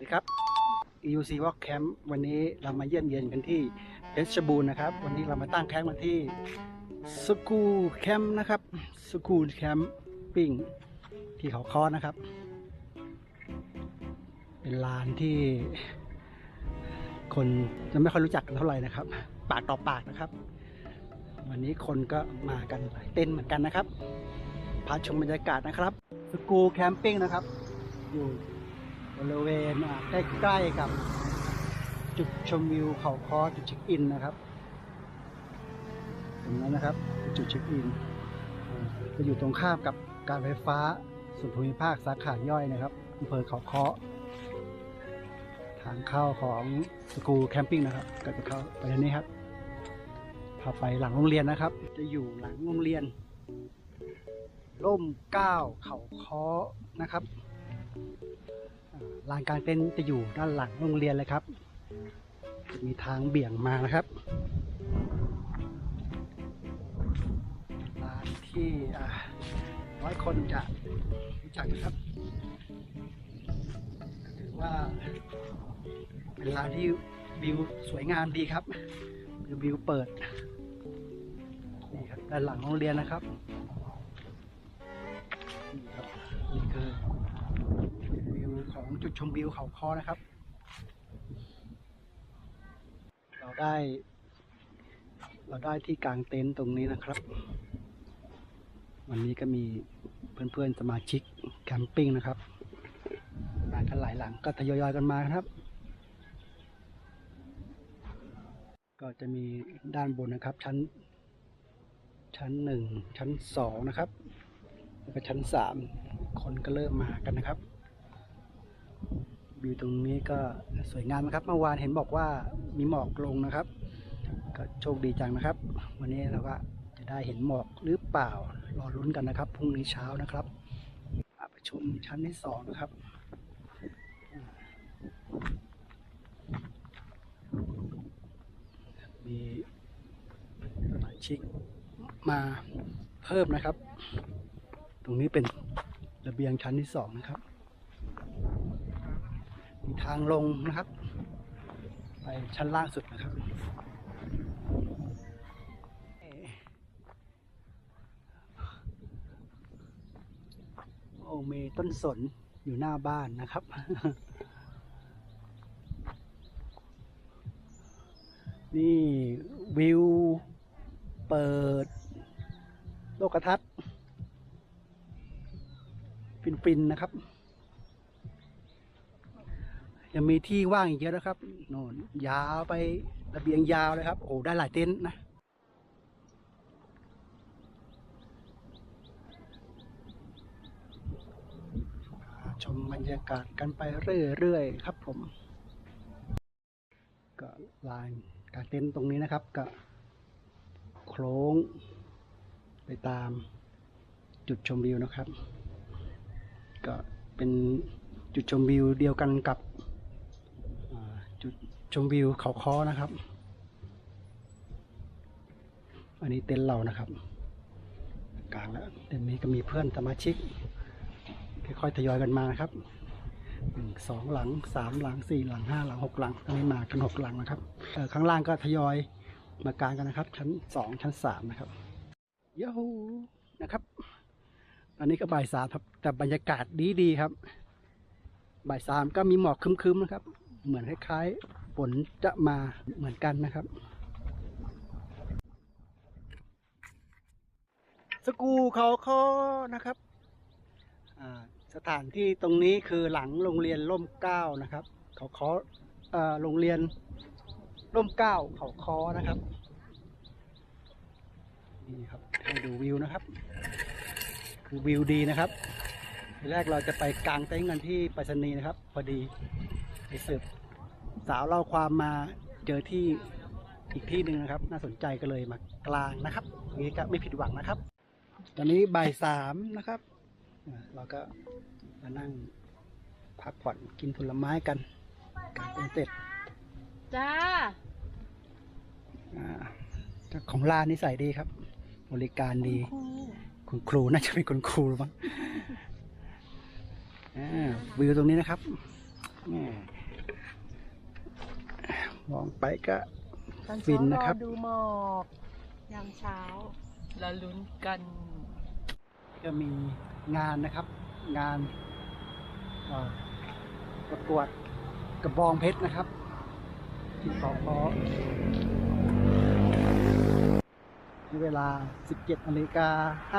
ดีครับ EUC Walk Camp วันนี้เรามาเยี่ยมเยียนกันที่เพชรบูรณ์นะครับ วันนี้เรามาตั้งแคมป์กันที่สกูแคมป์นะครับสกูแคมป์ปิ้งที่เขาค้อนะครับ เป็นลานที่คนจะไม่ค่อยรู้จักกันเท่าไหร่นะครับ ปากต่อปากนะครับ วันนี้คนก็มากันหลายเต็นเหมือนกันนะครับพาชมบรรยากาศนะครับสกูแคมปิ้งนะครับ อยู่ บริเวณใกล้ๆกับจุดชมวิวเขาคอจุดเช็คอินนะครับตรงนั้นนะครับจุดเช็คอินจะอยู่ตรงข้ามกับการไฟฟ้าส่วนภูมิภาคสาขาย่อยนะครับอำเภอเขาคอทางเข้าของสกูแคมปิ้งนะครับก็จะเข้าไปทางนี้ครับพาไปหลังโรงเรียนนะครับ จะอยู่หลังโรงเรียนร่มเก้าเขาคอนะครับ ลานกลางเต็นท์จะอยู่ด้านหลังโรงเรียนเลยครับ จะมีทางเบี่ยงมานะครับลานที่อ่าน้อยคนจะรู้จักนะครับถือว่าเป็นลานที่วิวสวยงามดีครับวิวเปิดนี่ครับด้านหลังโรงเรียนนะครับ จุดชมวิวเขาคอนะครับ เราได้ เราได้ที่กลางเต็นท์ตรงนี้นะครับ วันนี้ก็มีเพื่อนๆสมาชิกแคมปิ้งนะครับมากันหลายหลังก็ทยอยๆกันมาครับ ก็จะมีด้านบนนะครับ ชั้น ชั้นหนึ่งชั้นสองนะครับแล้วก็ชั้นสามคนก็เริ่มมากันนะครับ วิวตรงนี้ก็สวยงามนะครับ เมื่อวานเห็นบอกว่ามีหมอกลงนะครับ ก็โชคดีจังนะครับ วันนี้เราก็จะได้เห็นหมอกหรือเปล่ารอลุ้นกันนะครับพรุ่งนี้เช้านะครับอะไปชมชั้นที่สองนะครับมีสมาชิกมาเพิ่มนะครับ ตรงนี้เป็นระเบียงชั้นที่สองนะครับ มีทางลงนะครับ ไปชั้นล่างสุดนะครับ โอ้มีต้นสนอยู่หน้าบ้านนะครับ นี่วิวเปิด โลกทัศน์ ฟินๆนะครับ ยังมีที่ว่างอีกเยอะนะครับโน่นยาวไประเบียงยาวเลยครับ โอ้ได้หลายเต็นท์นะชมบรรยากาศกันไปเรื่อยๆครับผม ก็ลานกางเต็นท์ตรงนี้นะครับก็โค้งไปตามจุดชมวิวนะครับ ก็เป็นจุดชมวิวเดียวกันกับ ชมวิวเขาค้อนะครับ อันนี้เต็นท์เรานะครับ กลางแล้วเต็นท์นี้ก็มีเพื่อนสมาชิก ค่อยๆทยอยกันมานะครับหนึ่งสองหลังสามหลังสี่หลังห้าหลังหกหลังตอนนี้มากันหกหลังนะครับข้างล่างก็ทยอยมากางกันนะครับ ชั้นสองชั้นสามนะครับยาฮูนะครับอันนี้ก็บ่ายสามครับแต่บรรยากาศดีดีๆครับ บ่ายสามก็มีหมอกคึ้มๆนะครับ เหมือนคล้ายๆ ฝนจะมาเหมือนกันนะครับ สกูเขาคอนะครับ สถานที่ตรงนี้คือหลังโรงเรียนร่มเก้านะครับ เขาคอเอ่อโรงเรียนร่มเก้าเขาคอนะครับนี่ครับให้ดูวิวนะครับ คือวิวดีนะครับทีแรกเราจะไปกลางเต็นท์กันที่ไปรษณีย์นะครับ พอดีไปสืบ สาวเล่าความมาเจอที่อีกที่หนึ่งนะครับ น่าสนใจก็เลยมากลางนะครับอย่างนี้ก็ไม่ผิดหวังนะครับ ตอนนี้บ่ายสามนะครับอ่าเราก็มานั่งพักผ่อนกินผลไม้กันกางเต็นท์เสร็จจ้าอ่าเจ้าของร้านนิสัยดีครับ บริการดี คุณครูน่าจะเป็นคุณครูหรือมั้งอ่าวิวตรงนี้นะครับแห ม่มองไปก็ตอนฟิเช้านนะครับอดูหมอกยามเช้าแล้วลุ้นกันก็มีงานนะครับ งานเอ่อประกวดกระบองเพชรนะครับ ที่สพในเวลา 17นาฬิกา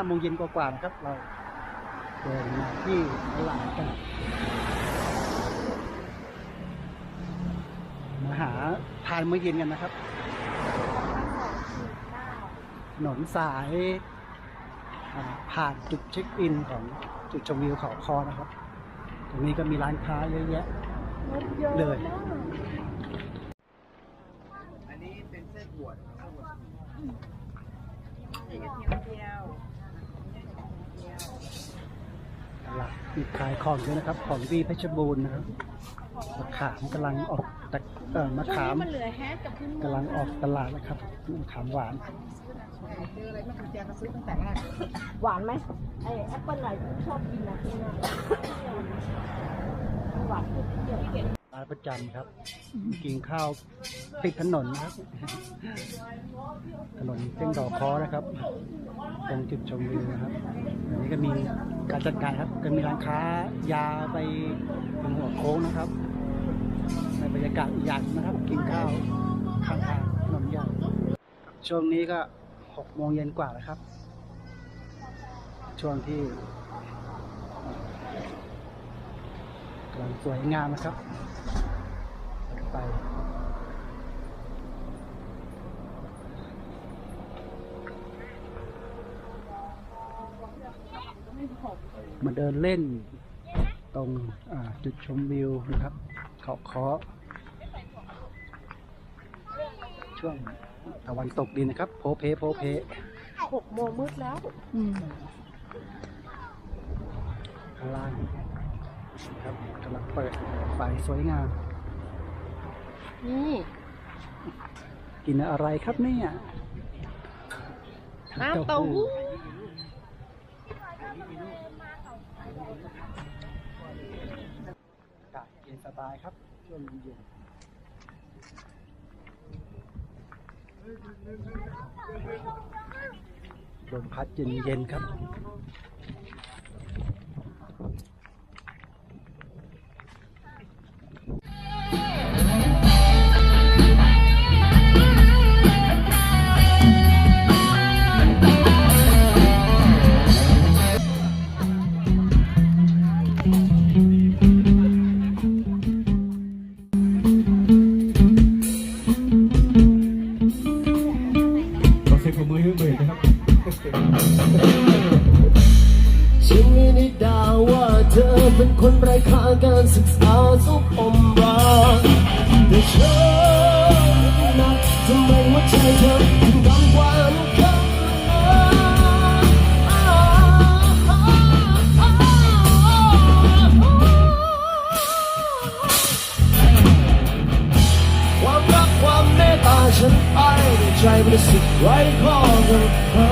5โมงเย็นกว่าๆนะครับ เราเดินมาที่ตลาดกันมาหา ทานมื้อเย็นกันนะครับถนนสายอ่าผ่านจุดเช็คอินของจุดชมวิวเขาคอนะครับ ตรงนี้ก็มีร้านค้าเยอะแยะเลยอันนี้เป็นเส้นบวชข้าวบวชตลาดมีขายของเยอะนะครับ ของดีเพชรบูรณ์นะครับมะขามกำลังออกแต่ เออมะขามมันเหลือแฮกกับขึ้นกำลังออกตลาดนะครับมะขามหวานเจออะไรมาคุณแจก็ซื้อตั้งแต่แรกหวานไหมไอแอปเปิ้ลไหนที่ชอบกินนะที่นั่นหวานที่เดียวที่เก็บร้านประจำครับ กินข้าวติดถนนครับ ถนนเส้นดอกคอนะครับ ตรงจุดชมวิวนะครับอันนี้ก็มีการจัดการครับ ก็มีร้านค้ายาไปถึงหัวโค้งนะครับใน บรรยากาศอีกอย่างนะครับ กินข้าวข้างทางถนนใหญ่ช่วงนี้ก็หกโมงเย็นกว่าแล้วครับ ช่วงที่กำลังสวยงามนะครับ ไปมาเดินเล่นตรงจุดชมวิวนะครับ เขาเคาะ ช่วงตะวันตกดินนะครับ โพเพโพเพหกโมงมืดแล้วข้างล่างนะครับกำลังเปิดไฟสวยงาม นี่กินอะไรครับเนี่ยน้ำเต้าหู้อากาศเย็นสบายครับช่วงเย็น ลมพัดเย็นๆครับ ฉันไปด้วยใจบริสุทธิ์ไร้ข้อกังขา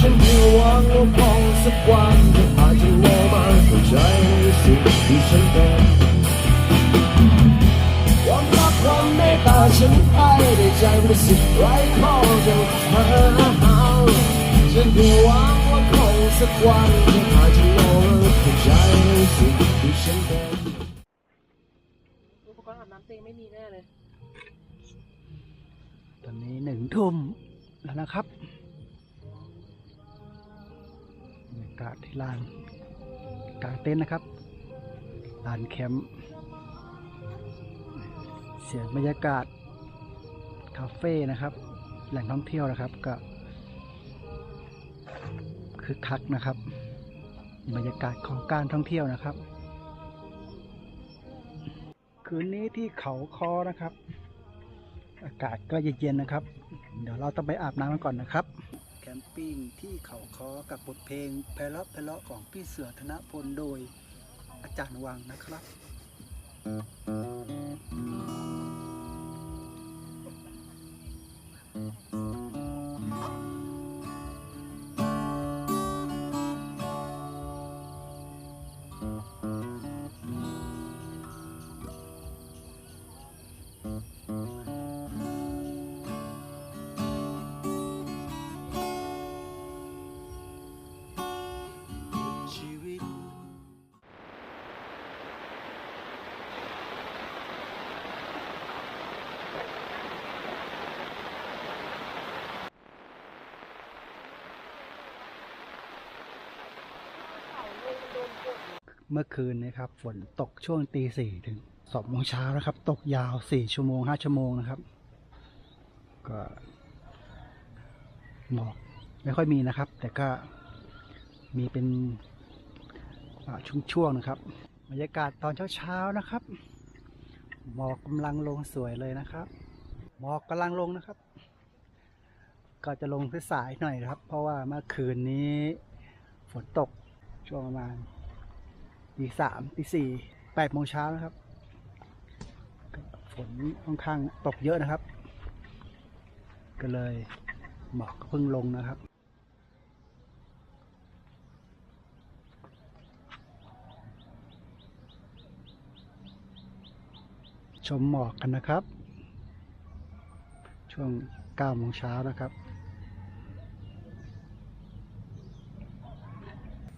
ฉันยงหวังว่าคงสักวันเธออาจจะโง่มาเข้าใจในสิ่งที่ฉันเป็น ฉันไปด้ใจบริสุทธิ์ไร้ข้อกังขาฉันเพียงหวังว่าคงสักวันเธออาจจะโง่มาเข้าใจสิ่งที่ฉันเป็นอุปกรณ์อาบน้ำเตงไม่มีแน่เลย ตอนนี้หนึ่งทุ่มแล้วนะครับบรรยากาศที่ลานกลางเต็นท์นะครับลานแคมป์ เสียงบรรยากาศคาเฟ่นะครับ แหล่งท่องเที่ยวนะครับก็คึกคักนะครับ บรรยากาศของการท่องเที่ยวนะครับ คืนนี้ที่เขาคอนะครับ อากาศก็เย็นๆนะครับ เดี๋ยวเราต้องไปอาบน้ำกันก่อนนะครับ แคมปิ้งที่เขาคอกับบทเพลงไพเราะไพเราะของพี่เสือธนพลโดยอาจารย์วังนะครับ うん。 เมื่อคืนนี้ครับ ฝนตกช่วงตีสี่ถึงสองโมงเช้านะครับ ตกยาวสี่ชั่วโมงห้าชั่วโมงนะครับ ก็หมอกไม่ค่อยมีนะครับ แต่ก็มีเป็นอ่าช่วงๆนะครับบรรยากาศตอนเช้าๆนะครับ หมอกกำลังลงสวยเลยนะครับ หมอกกำลังลงนะครับ ก็จะลงสายหน่อยครับ เพราะว่าเมื่อคืนนี้ฝนตกช่วงประมาณ ตีสามตีสี่แปดโมงเช้านะครับ ฝนค่อนข้างตกเยอะนะครับ ก็เลยหมอกก็เพิ่งลงนะครับชมหมอกกันนะครับ ช่วง9โมงเช้านะครับ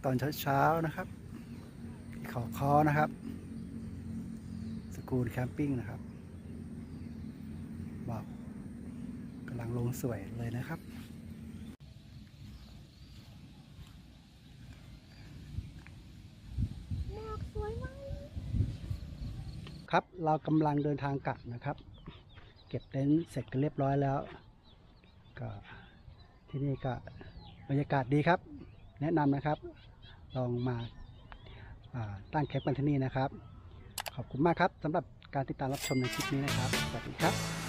ตอนเช้าๆนะครับ เขาคอนะครับ สกูลแคมปิ้งนะครับหมอกกำลังลงสวยเลยนะครับครับเรากำลังเดินทางกลับนะครับ เก็บเต็นท์เสร็จกันเรียบร้อยแล้ว ก็ที่นี่ก็บรรยากาศดีครับ แนะนำนะครับ ลองมา ตั้งแคปกันที่นี่นะครับ ขอบคุณมากครับสำหรับการติดตามรับชมในคลิปนี้นะครับ สวัสดีครับ